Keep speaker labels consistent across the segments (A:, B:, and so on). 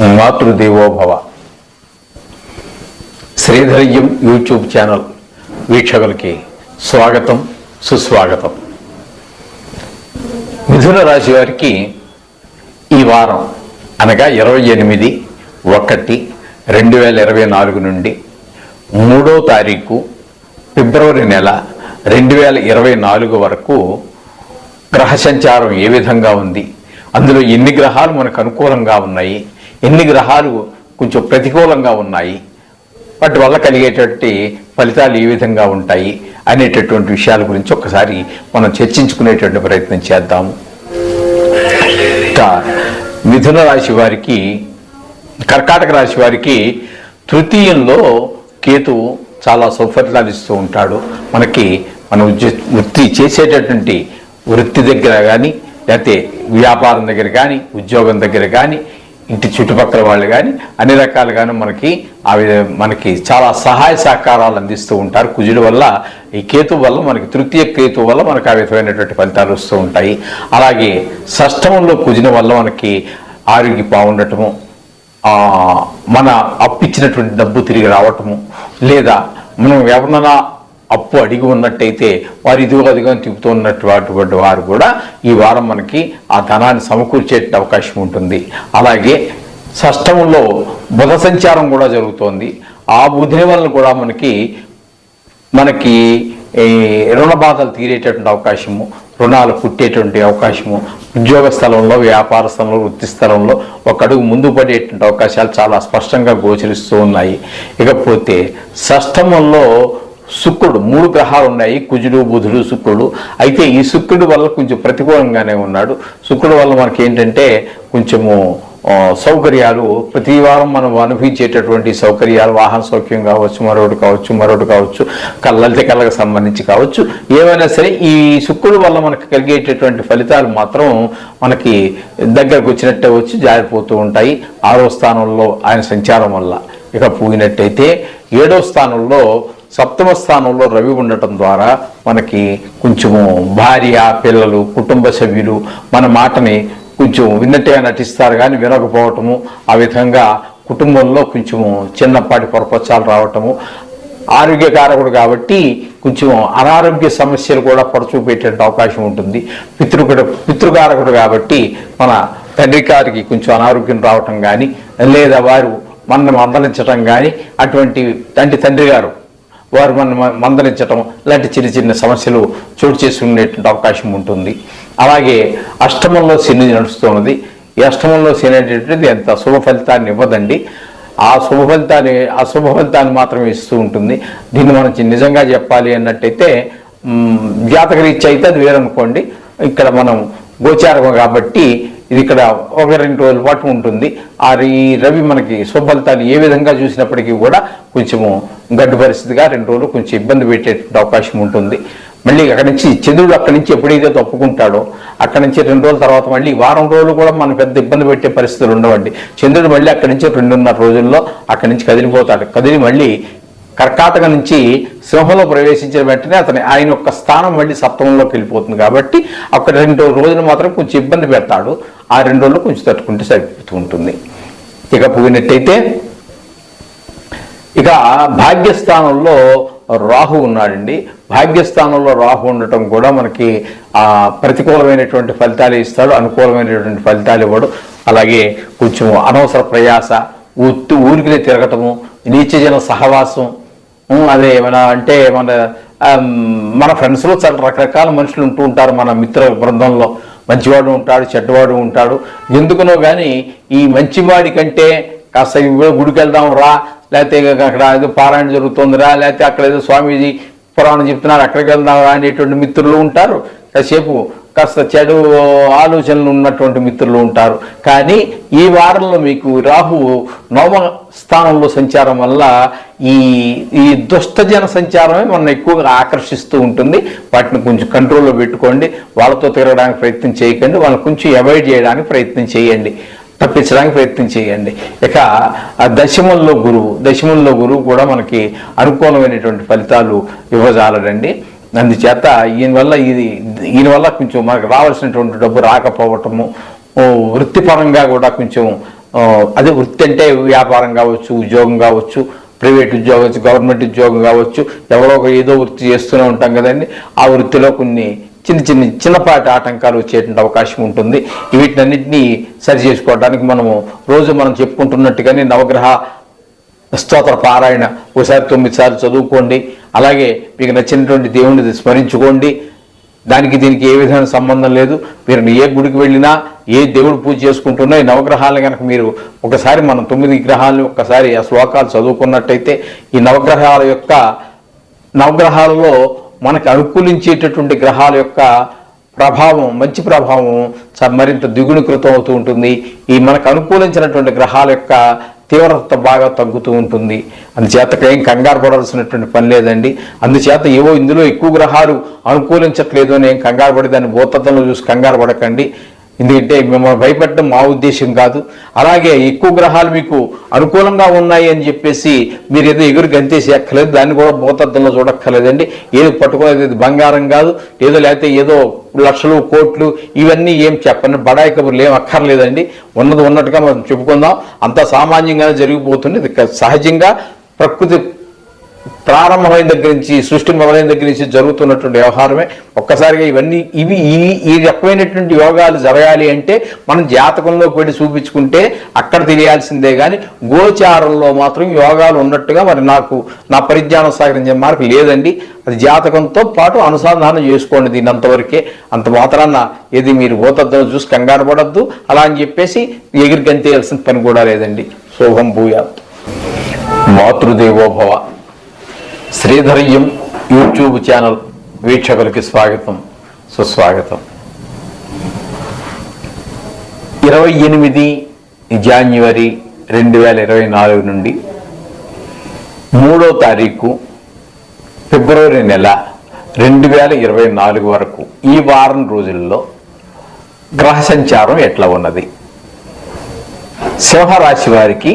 A: Matrudevobhava. Sridharyam YouTube channel వీక్షకులకి స్వాగతం సుస్వాగతం. మిథున రాశి వారికి ఈ వారం అనగా ఇరవై ఎనిమిది ఒకటి రెండు వేల ఇరవై నాలుగు నుండి మూడో తారీఖు ఫిబ్రవరి నెల రెండు వేల ఇరవై నాలుగు వరకు గ్రహ సంచారం ఏ విధంగా ఉంది? అందులో ఎన్ని గ్రహాలు మనకు అనుకూలంగా ఉన్నాయి? ఎన్ని గ్రహాలు కొంచెం ప్రతికూలంగా ఉన్నాయి వాటి వల్ల కలిగేటటువంటి ఫలితాలు ఏ విధంగా ఉంటాయి అనేటటువంటి విషయాల గురించి ఒకసారి మనం చర్చించుకునేటువంటి ప్రయత్నం చేద్దాము ఇంకా మిథున రాశి వారికి కర్కాటక రాశి వారికి తృతీయంలో కేతు చాలా సౌఫలితాలు ఇస్తూ ఉంటాడు. మనకి మనం వృత్తి చేసేటటువంటి వృత్తి దగ్గర కానీ లేకపోతే వ్యాపారం దగ్గర కానీ ఉద్యోగం దగ్గర కానీ ఇంటి చుట్టుపక్కల వాళ్ళు కానీ అన్ని రకాలుగాను మనకి అవి మనకి చాలా సహాయ సహకారాలు అందిస్తూ ఉంటారు. కుజుల వల్ల ఈ కేతు వల్ల మనకి తృతీయ కేతు వల్ల మనకు ఆ విధమైనటువంటి ఫలితాలు వస్తూ ఉంటాయి. అలాగే షష్టమంలో కుజిన వల్ల మనకి ఆరోగ్యం బాగుండటము మన అప్పిచ్చినటువంటి డబ్బు తిరిగి రావటము లేదా మనం ఎవరినైనా అప్పు అడిగి ఉన్నట్టయితే వారు ఇదిగో అదిగో తిప్పుతున్నటువంటి వారు కూడా ఈ వారం మనకి ఆ ధనాన్ని సమకూర్చే అవకాశం ఉంటుంది. అలాగే షష్టంలో బుధ సంచారం కూడా జరుగుతోంది. ఆ బుధని వలన కూడా మనకి మనకి ఈ రుణ బాధలు తీరేటటువంటి అవకాశము రుణాలు పుట్టేటువంటి అవకాశము ఉద్యోగ స్థలంలో వ్యాపార స్థలంలో వృత్తి స్థలంలో ఒక అడుగు ముందు పడేటువంటి అవకాశాలు చాలా స్పష్టంగా గోచరిస్తూ ఉన్నాయి. ఇకపోతే షష్టమంలో శుక్రుడు మూడు గ్రహాలు ఉన్నాయి కుజుడు బుధుడు శుక్రుడు. అయితే ఈ శుక్రుడు వల్ల కొంచెం ప్రతికూలంగానే ఉన్నాడు. శుక్రుడు వల్ల మనకి ఏంటంటే కొంచెము సౌకర్యాలు ప్రతి వారం మనం అనుభవించేటటువంటి సౌకర్యాలు వాహన సౌఖ్యం కావచ్చు మరొకటి కావచ్చు మరొకటి కావచ్చు కళ్ళలిత కళ్ళకు సంబంధించి కావచ్చు. ఏమైనా సరే ఈ శుక్రుడు వల్ల మనకు కలిగేటటువంటి ఫలితాలు మాత్రం మనకి దగ్గరకు వచ్చినట్టే వచ్చి జారిపోతూ ఉంటాయి. ఆరో స్థానంలో ఆయన సంచారం వల్ల. ఇక పోయినట్టయితే ఏడో స్థానంలో సప్తమ స్థానంలో రవి ఉండటం ద్వారా మనకి కొంచెము భార్య పిల్లలు కుటుంబ సభ్యులు మన మాటని కొంచెం విన్నట్టుగా నటిస్తారు కానీ వినకపోవటము ఆ విధంగా కుటుంబంలో కొంచెము చిన్నపాటి పొరపచ్చాలు రావటము ఆరోగ్యకారకుడు కాబట్టి కొంచెం అనారోగ్య సమస్యలు కూడా పరచూపేట అవకాశం ఉంటుంది. పితృకుడు పితృకారకుడు కాబట్టి మన తండ్రి గారికి కొంచెం అనారోగ్యం రావటం కానీ లేదా వారు మనం మందలించడం కానీ అటువంటి తండ్రి తండ్రి గారు వారు మనం మందలించటం ఇలాంటి చిన్న చిన్న సమస్యలు చోటు చేసుకునేటువంటి అవకాశం ఉంటుంది. అలాగే అష్టమంలో శని నడుస్తున్నది ఈ అష్టమంలో శని అనేటువంటిది ఎంత శుభ ఫలితాన్ని ఇవ్వదండి. ఆ శుభ ఫలితాన్ని ఆ శుభ ఫలితాన్ని మాత్రమే ఇస్తూ ఉంటుంది. దీన్ని మనం నిజంగా చెప్పాలి అన్నట్టయితే మ్, జాతకరీత్యా అయితే అది వేరనుకోండి. ఇక్కడ మనం గోచారం కాబట్టి ఇది ఇక్కడ ఒక రెండు రోజుల పాటు ఉంటుంది. ఆ ఈ రవి మనకి శుభఫలితాలు ఏ విధంగా చూసినప్పటికీ కూడా కొంచెము గడ్డు పరిస్థితిగా రెండు రోజులు కొంచెం ఇబ్బంది పెట్టేటువంటి అవకాశం ఉంటుంది. మళ్ళీ అక్కడి నుంచి చంద్రుడు అక్కడి నుంచి ఎప్పుడైతే తప్పుకుంటాడో అక్కడి నుంచి రెండు రోజుల తర్వాత మళ్ళీ వారం రోజులు కూడా మనం పెద్ద ఇబ్బంది పెట్టే పరిస్థితులు ఉండవండి. చంద్రుడు మళ్ళీ అక్కడి నుంచి రెండున్నర రోజుల్లో అక్కడి నుంచి కదిలిపోతాడు. కదిలి మళ్ళీ కర్కాటక నుంచి సింహంలో ప్రవేశించిన వెంటనే అతని ఆయన యొక్క స్థానం మళ్ళీ సప్తమంలోకి వెళ్ళిపోతుంది. కాబట్టి అక్కడ రెండు రోజులు మాత్రం కొంచెం ఇబ్బంది పెడతాడు. ఆ రెండు రోజులు కొంచెం తట్టుకుంటే సరిపోతూ ఉంటుంది. ఇక పోయినట్టయితే ఇక భాగ్యస్థానంలో రాహు ఉన్నాడండి. భాగ్యస్థానంలో రాహు ఉండటం కూడా మనకి ఆ ప్రతికూలమైనటువంటి ఫలితాలు ఇస్తాడు అనుకూలమైనటువంటి ఫలితాలు ఇవ్వడు. అలాగే కొంచెం అనవసర ప్రయాస ఉత్తి ఊరికినే తిరగటము నీచజన సహవాసం అదే ఏమైనా అంటే మన మన ఫ్రెండ్స్లో చాలా రకరకాల మనుషులు ఉంటూ ఉంటారు మన మిత్ర బృందంలో. మంచివాడు ఉంటాడు చెడ్డవాడు ఉంటాడు. ఎందుకునో కానీ ఈ మంచివాడి కంటే కాస్త గుడికి వెళ్దాం రా లేకపోతే అక్కడ ఏదో పారాయణ జరుగుతుందిరా లేకపోతే అక్కడ ఏదో స్వామీజీ పురాణం చెప్తున్నారు అక్కడికి వెళ్దాం రా అనేటువంటి మిత్రులు ఉంటారు. కాసేపు కాస్త చెడు ఆలోచనలు ఉన్నటువంటి మిత్రులు ఉంటారు. కానీ ఈ వారంలో మీకు రాహు నవమ స్థానంలో సంచారం వల్ల ఈ ఈ దుష్టజన సంచారమే మనం ఎక్కువగా ఆకర్షిస్తూ ఉంటుంది. వాటిని కొంచెం కంట్రోల్లో పెట్టుకోండి. వాళ్ళతో తిరగడానికి ప్రయత్నం చేయకండి. వాళ్ళని కొంచెం అవాయిడ్ చేయడానికి ప్రయత్నం చేయండి. తప్పించడానికి ప్రయత్నం చేయండి. ఇక ఆ దశమంలో గురువు దశమంలో గురువు కూడా మనకి అనుకూలమైనటువంటి ఫలితాలు ఇవ్వజాలడండి. అందుచేత ఈయన వల్ల ఇది ఈయన వల్ల కొంచెం మనకు రావాల్సినటువంటి డబ్బు రాకపోవటము వృత్తిపరంగా కూడా కొంచెం అదే వృత్తి అంటే వ్యాపారం కావచ్చు ఉద్యోగం కావచ్చు ప్రైవేట్ ఉద్యోగం కావచ్చు గవర్నమెంట్ ఉద్యోగం కావచ్చు ఎవరో ఒక ఏదో వృత్తి చేస్తూనే ఉంటాం కదండి. ఆ వృత్తిలో కొన్ని చిన్న చిన్న చిన్నపాటి ఆటంకాలు వచ్చేటువంటి అవకాశం ఉంటుంది. వీటినన్నింటినీ సరి చేసుకోవడానికి మనము రోజు మనం చెప్పుకుంటున్నట్టుగానే నవగ్రహ స్తోత్ర పారాయణ. ఒకసారి తొమ్మిది సార్లు చదువుకోండి. అలాగే మీకు నచ్చినటువంటి దేవుడిని స్మరించుకోండి. దానికి దీనికి ఏ విధమైన సంబంధం లేదు. మీరు ఏ గుడికి వెళ్ళినా ఏ దేవుడు పూజ చేసుకుంటున్నా ఈ నవగ్రహాలు కనుక మీరు ఒకసారి మనం తొమ్మిది గ్రహాలను ఒకసారి ఆ శ్లోకాలు చదువుకున్నట్టయితే ఈ నవగ్రహాల యొక్క నవగ్రహాలలో మనకు అనుకూలించేటటువంటి గ్రహాల యొక్క ప్రభావం మంచి ప్రభావం మరింత దిగుణీకృతం అవుతూ ఉంటుంది. ఈ మనకు అనుకూలించినటువంటి గ్రహాల యొక్క తీవ్రత బాగా తగ్గుతూ ఉంటుంది. అందుచేత ఏం కంగారు పడాల్సినటువంటి పని లేదండి. అందుచేత ఏవో ఇందులో ఎక్కువ గ్రహాలు అనుకూలించట్లేదు అని ఏం కంగారు పడి దాన్ని భూతత్వంలో చూసి కంగారు పడకండి. ఎందుకంటే మిమ్మల్ని భయపెట్టడం మా ఉద్దేశం కాదు. అలాగే ఎక్కువ గ్రహాలు మీకు అనుకూలంగా ఉన్నాయి అని చెప్పేసి మీరు ఏదో ఎగురు గంతేసి ఎక్కలేదు దాన్ని కూడా భూతత్వంలో చూడక్కర్లేదండి. ఏది పట్టుకోలేదు ఇది బంగారం కాదు. ఏదో లేకపోతే ఏదో లక్షలు కోట్లు ఇవన్నీ ఏం చెప్పండి బడాయి కబుర్లు ఏం అక్కర్లేదండి. ఉన్నది ఉన్నట్టుగా మనం చెప్పుకుందాం. అంత సామాన్యంగానే జరిగిపోతుంది సహజంగా ప్రకృతి ప్రారంభమైన దగ్గర నుంచి సృష్టి మొదలైన దగ్గర నుంచి జరుగుతున్నటువంటి వ్యవహారమే. ఒక్కసారిగా ఇవన్నీ ఇవి ఈ ఈ రకమైనటువంటి యోగాలు జరగాలి అంటే మనం జాతకంలో పెట్టి చూపించుకుంటే అక్కడ తెలియాల్సిందే కానీ గోచారంలో మాత్రం యోగాలు ఉన్నట్టుగా మరి నాకు నా పరిజ్ఞానం సాగరించే మార్పు లేదండి. అది జాతకంతో పాటు అనుసంధానం చేసుకోండి దీని అంతవరకే అంత మాత్రాన ఏది మీరు భూతద్దం చూసి కంగారు పడద్దు. అలా అని చెప్పేసి ఎగిరి గంతేయాల్సిన పని కూడా లేదండి. శోభం భూయాత్. మాతృదేవోభవ శ్రీధర్యం యూట్యూబ్ ఛానల్ వీక్షకులకి స్వాగతం సుస్వాగతం. ఇరవై ఎనిమిది జాన్యువరి రెండు వేల ఇరవై నాలుగు నుండి మూడో తారీఖు ఫిబ్రవరి నెల రెండు వేల ఇరవై నాలుగు వరకు ఈ వారం రోజుల్లో గ్రహ సంచారం ఎట్లా ఉన్నది? సింహరాశి వారికి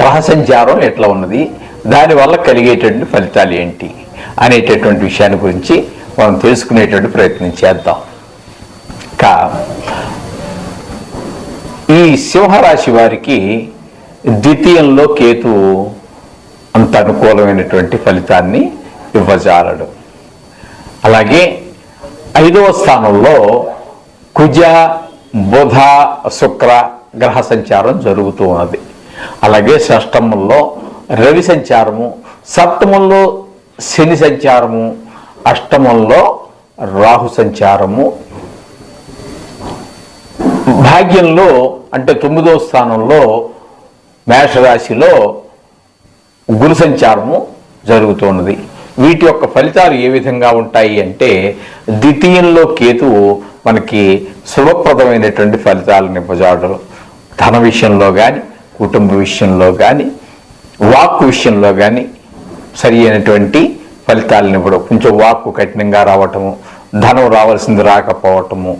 A: గ్రహ సంచారం ఎట్లా ఉన్నది? దానివల్ల కలిగేటటువంటి ఫలితాలు ఏంటి అనేటటువంటి విషయాన్ని గురించి మనం తెలుసుకునేటువంటి ప్రయత్నం చేద్దాం. కా ఈ సింహరాశి వారికి ద్వితీయంలో కేతువు అంత అనుకూలమైనటువంటి ఫలితాన్ని ఇవ్వజాలడు. అలాగే ఐదవ స్థానంలో కుజ బుధ శుక్ర గ్రహ సంచారం జరుగుతూ ఉన్నది. అలాగే షష్టమంలో రవి సంచారము సప్తమంలో శని సంచారము అష్టమంలో రాహు సంచారము. భాగ్యంలో అంటే తొమ్మిదవ స్థానంలో మేషరాశిలో గురు సంచారము జరుగుతున్నది. వీటి యొక్క ఫలితాలు ఏ విధంగా ఉంటాయి అంటే ద్వితీయంలో కేతువు మనకి శుభప్రదమైనటువంటి ఫలితాలను ఇవ్వజాడరు ధన విషయంలో కానీ కుటుంబ విషయంలో కానీ వాక్కు విషయంలో కానీ సరి అయినటువంటి ఫలితాలను ఇవ్వడం కొంచెం వాక్కు కఠినంగా రావటము ధనం రావాల్సింది రాకపోవటము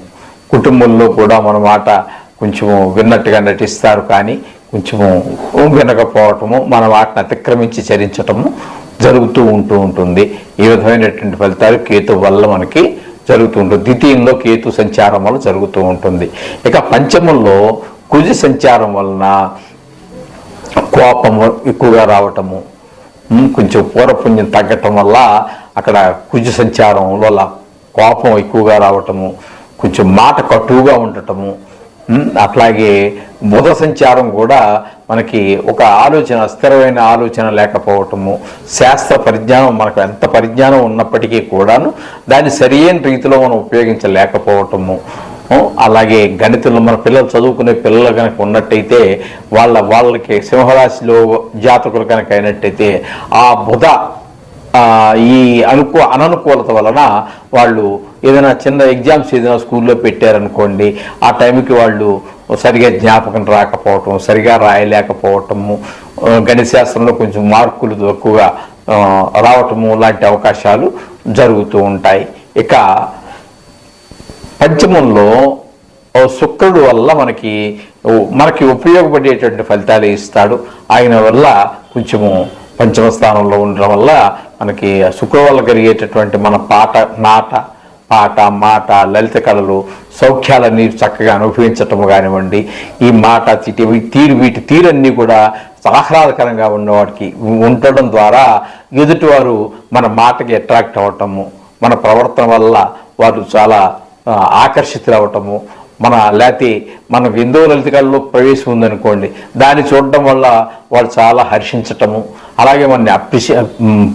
A: కుటుంబంలో కూడా మన మాట కొంచెము విన్నట్టుగా నటిస్తారు కానీ కొంచెము వినకపోవటము మన వాటిని అతిక్రమించి చరించటము జరుగుతూ ఉంటూ ఉంటుంది. ఈ విధమైనటువంటి ఫలితాలు కేతు వల్ల మనకి జరుగుతూ ఉంటుంది. ద్వితీయంలో కేతు సంచారం వల్ల జరుగుతూ ఉంటుంది. ఇక పంచమంలో కుజ సంచారం వలన కోపం ఎక్కువగా రావటము కొంచెం పూర్వపుణ్యం తగ్గటం వల్ల అక్కడ కుజ సంచారం వల్ల కోపం ఎక్కువగా రావటము కొంచెం మాట కటువుగా ఉండటము అట్లాగే బుధ సంచారం కూడా మనకి ఒక ఆలోచన స్థిరమైన ఆలోచన లేకపోవటము శాస్త్ర పరిజ్ఞానం మనకు ఎంత పరిజ్ఞానం ఉన్నప్పటికీ కూడాను దాన్ని సరియైన రీతిలో మనం ఉపయోగించలేకపోవటము అలాగే గణితంలో మన పిల్లలు చదువుకునే పిల్లలు కనుక ఉన్నట్టయితే వాళ్ళ వాళ్ళకి సింహరాశిలో జాతకులు కనుక అయినట్టయితే ఆ బుధ ఈ అనుకూ అననుకూలత వలన వాళ్ళు ఏదైనా చిన్న ఎగ్జామ్స్ ఏదైనా స్కూల్లో పెట్టారనుకోండి ఆ టైంకి వాళ్ళు సరిగా జ్ఞాపకం రాకపోవటం సరిగా రాయలేకపోవటము గణిత శాస్త్రంలో కొంచెం మార్కులు తక్కువగా రావటము లాంటి అవకాశాలు జరుగుతూ ఉంటాయి. ఇక పంచమంలో శుక్రుడు వల్ల మనకి మనకి ఉపయోగపడేటువంటి ఫలితాలు ఇస్తాడు. ఆయన వల్ల కొంచెము పంచమ స్థానంలో ఉండడం వల్ల మనకి శుక్ర శుక్రుడు వల్ల కలిగేటటువంటి మన పాట నాట పాట మాట లలిత కళలు సౌఖ్యాలన్నీ చక్కగా అనుభవించటం కానివ్వండి ఈ మాట చిటి తీరు వీటి తీరన్నీ కూడా ఆహ్లాదకరంగా ఉన్నవాడికి ఉండటం ద్వారా ఎదుటివారు మన మాటకి అట్రాక్ట్ అవ్వటము మన ప్రవర్తన వల్ల వారు చాలా ఆకర్షితులవటము ఆకర్షితులు మన లేకపోతే మనకు ఎందో లలితకాలలో ప్రవేశం ఉందనుకోండి దాన్ని చూడటం వల్ల వాళ్ళు చాలా హర్షించటము అలాగే మనని అప్రిషి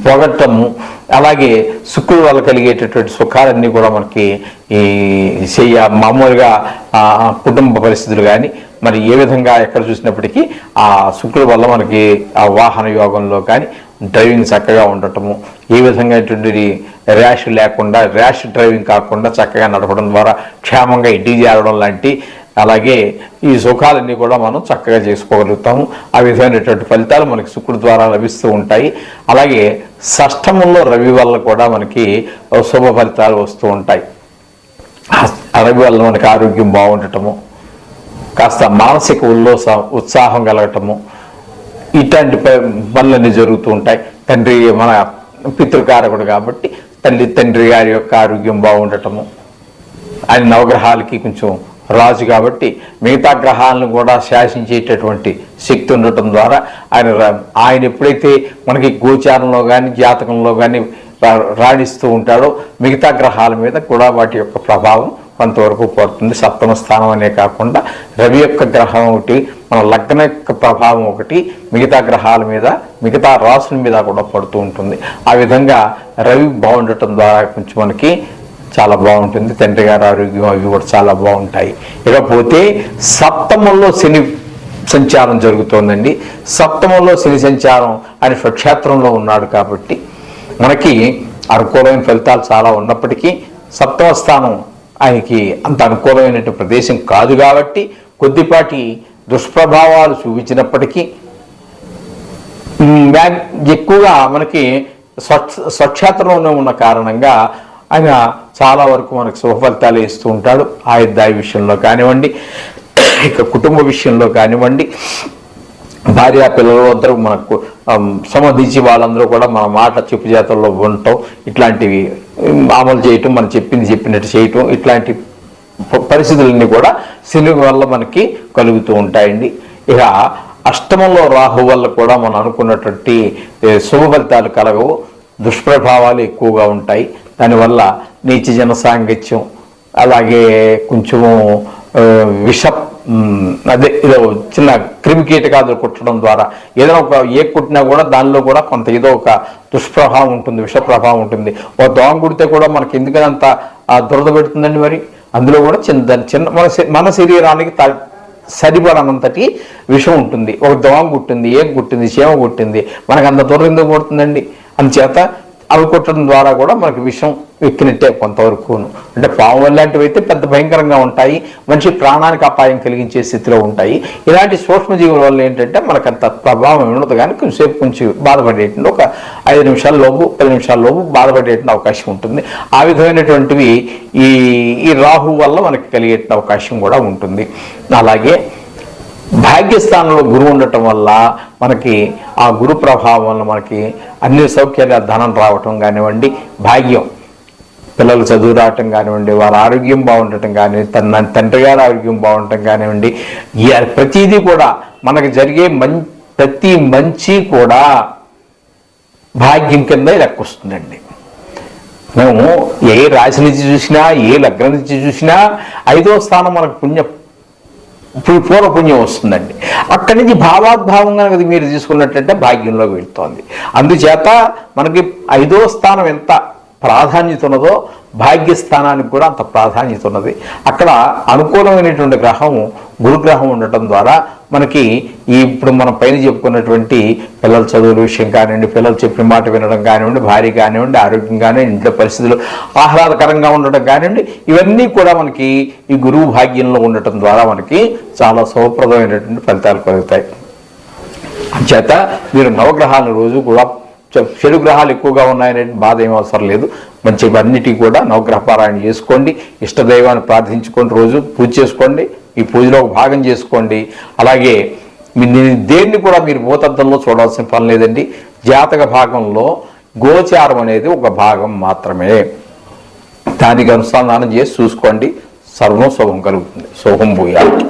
A: పొగట్టము అలాగే సుఖుల వల్ల కలిగేటటువంటి సుఖాలన్నీ కూడా మనకి ఈ చెయ్య మామూలుగా కుటుంబ పరిస్థితులు కానీ మరి ఏ విధంగా ఎక్కడ చూసినప్పటికీ ఆ శుక్రుల వల్ల మనకి ఆ వాహన యోగంలో కానీ డ్రైవింగ్ చక్కగా ఉండటము. ఏ విధంగా ర్యాష్ లేకుండా ర్యాష్ డ్రైవింగ్ కాకుండా చక్కగా నడపడం ద్వారా క్షేమంగా ఇంటికి చేరడం లాంటి అలాగే ఈ సుఖాలన్నీ కూడా మనం చక్కగా చేసుకోగలుగుతాము. ఆ విధమైనటువంటి ఫలితాలు మనకి శుక్రుడి ద్వారా లభిస్తూ ఉంటాయి. అలాగే షష్టమంలో రవి వల్ల కూడా మనకి శుభ ఫలితాలు వస్తూ ఉంటాయి. రవి వల్ల మనకి ఆరోగ్యం బాగుండటము. కాస్త మానసిక ఉల్లోస ఉత్సాహం కలగటము. ఇట్లాంటి పనులన్నీ జరుగుతూ ఉంటాయి. తండ్రి మన పితృకారకుడు కాబట్టి తల్లి తండ్రి గారి యొక్క ఆరోగ్యం బాగుండటము. ఆయన నవగ్రహాలకి కొంచెం రాజు కాబట్టి మిగతా గ్రహాలను కూడా శాసించేటటువంటి శక్తి ఉండటం ద్వారా ఆయన రా- ఆయన ఎప్పుడైతే మనకి గోచారంలో కానీ జాతకంలో కానీ రా- రాణిస్తూ ఉంటాడో మిగతా గ్రహాల మీద కూడా వాటి యొక్క ప్రభావం కొంతవరకు పడుతుంది సప్తమ స్థానం అనే కాకుండా రవి యొక్క గ్రహం ఒకటి మన లగ్న యొక్క ప్రభావం ఒకటి మిగతా గ్రహాల మీద మిగతా రాసుల మీద కూడా పడుతూ ఉంటుంది. ఆ విధంగా రవి బాగుండటం ద్వారా కొంచెం మనకి చాలా బాగుంటుంది. తండ్రి గారి ఆరోగ్యం అవి కూడా చాలా బాగుంటాయి. ఇకపోతే సప్తమంలో శని సంచారం జరుగుతోందండి. సప్తమంలో శని సంచారం ఆయన స్వక్షేత్రంలో ఉన్నాడు కాబట్టి మనకి అనుకూలమైన ఫలితాలు చాలా ఉన్నప్పటికీ సప్తమ స్థానం ఆయనకి అంత అనుకూలమైనటువంటి ప్రదేశం కాదు కాబట్టి కొద్దిపాటి దుష్ప్రభావాలు చూపించినప్పటికీ ఎక్కువగా మనకి స్వచ్ఛ స్వక్షేత్రంలో ఉన్న కారణంగా ఆయన చాలా వరకు మనకు శుభ ఫలితాలు ఇస్తూ ఉంటాడు. ఆయుర్దాయ విషయంలో కానివ్వండి ఇక కుటుంబ విషయంలో కానివ్వండి భార్య పిల్లలు అందరూ మనకు సంబంధించి వాళ్ళందరూ కూడా మన మాట చెప్పు చేతల్లో ఉండటం ఇట్లాంటివి అమలు చేయటం మనం చెప్పింది చెప్పినట్టు చేయటం ఇట్లాంటి పరిస్థితులన్నీ కూడా శని వల్ల మనకి కలుగుతూ ఉంటాయండి. ఇక అష్టమంలో రాహు వల్ల కూడా మనం అనుకున్నటువంటి శుభ ఫలితాలు కలగవు దుష్ప్రభావాలు ఎక్కువగా ఉంటాయి. దానివల్ల నీచ జన సాంగత్యం అలాగే కొంచెము విష అదే ఏదో చిన్న క్రిమి కీటకాదులు కుట్టడం ద్వారా ఏదైనా ఒక ఏ కుట్టినా కూడా దానిలో కూడా కొంత ఏదో ఒక దుష్ప్రభావం ఉంటుంది విష ప్రభావం ఉంటుంది. ఒక దోమ కుడితే కూడా మనకి ఎందుకని అంత దురద పెడుతుందండి మరి? అందులో కూడా చిన్న దాని చిన్న మన మన శరీరానికి త సరిపడనంతటి విషం ఉంటుంది. ఒక దోమ కుట్టింది ఏం కుట్టింది చీమ కుట్టింది మనకు అంత దూరం ఎందుకు కొడుతుందండి? అందుచేత అవి కొట్టడం ద్వారా కూడా మనకి విషం ఎక్కినట్టే కొంతవరకు అంటే పాము లాంటివి అయితే పెద్ద భయంకరంగా ఉంటాయి మనిషి ప్రాణానికి అపాయం కలిగించే స్థితిలో ఉంటాయి. ఇలాంటి సూక్ష్మజీవుల వల్ల ఏంటంటే మనకు అంత ప్రభావం ఉండదు. కానీ కొంచెంసేపు కొంచెం బాధపడేటువంటి ఒక ఐదు నిమిషాల లోపు పది నిమిషాల లోపు బాధపడేటువంటి అవకాశం ఉంటుంది. ఆ విధమైనటువంటివి ఈ ఈ రాహు వల్ల మనకి కలిగే అవకాశం కూడా ఉంటుంది. అలాగే భాగ్యస్థానంలో గురువు ఉండటం వల్ల మనకి ఆ గురు ప్రభావం వల్ల మనకి అన్ని సౌకర్యాలు ధనం రావటం కానివ్వండి భాగ్యం. పిల్లలు చదువు రావటం కానివ్వండి వారి ఆరోగ్యం బాగుండటం కానివ్వండి తన తండ్రి గారి ఆరోగ్యం బాగుండటం కానివ్వండి ప్రతిదీ కూడా మనకు జరిగే మం ప్రతి మంచి కూడా భాగ్యం కింద లెక్కొస్తుందండి. మేము ఏ రాశి నుంచి చూసినా ఏ లగ్నం నుంచి చూసినా ఐదో స్థానం మనకు పుణ్య ఇప్పుడు పూర్వపుణ్యం వస్తుందండి. అక్కడి నుంచి భావాద్భావంగా మీరు తీసుకున్నట్టంటే భాగ్యంలోకి వెళ్తోంది. అందుచేత మనకి ఐదో స్థానం ఎంత? ప్రాధాన్యత ఉన్నదో భాగ్యస్థానానికి కూడా అంత ప్రాధాన్యత ఉన్నది అక్కడ అనుకూలమైనటువంటి గ్రహం గురుగ్రహం ఉండటం ద్వారా మనకి ఈ ఇప్పుడు మనం పైన చెప్పుకున్నటువంటి పిల్లల చదువుల విషయం కానివ్వండి పిల్లలు చెప్పిన మాట వినడం కానివ్వండి భార్య కానివ్వండి ఆరోగ్యం కానివ్వండి ఇంట్లో పరిస్థితులు ఆహ్లాదకరంగా ఉండడం కానివ్వండి ఇవన్నీ కూడా మనకి ఈ గురువు భాగ్యంలో ఉండటం ద్వారా మనకి చాలా శుభప్రదమైనటువంటి ఫలితాలు కలుగుతాయి. చేత మీరు నవగ్రహాలను రోజు కూడా చెడు గ్రహాలు ఎక్కువగా ఉన్నాయనే బాధ ఏం అవసరం లేదు. మంచి అన్నిటికీ కూడా నవగ్రహ పారాయణ చేసుకోండి. ఇష్టదైవాన్ని ప్రార్థించుకొని రోజు పూజ చేసుకోండి. ఈ పూజలో ఒక భాగం చేసుకోండి. అలాగే మీ- దేన్ని కూడా మీరు భూతద్దంలో చూడాల్సిన పని లేదండి. జాతక భాగంలో గోచారం అనేది ఒక భాగం మాత్రమే. దానికి అనుసంధానం చేసి చూసుకోండి. సర్వం శుభం కలుగుతుంది. శుభం భూయా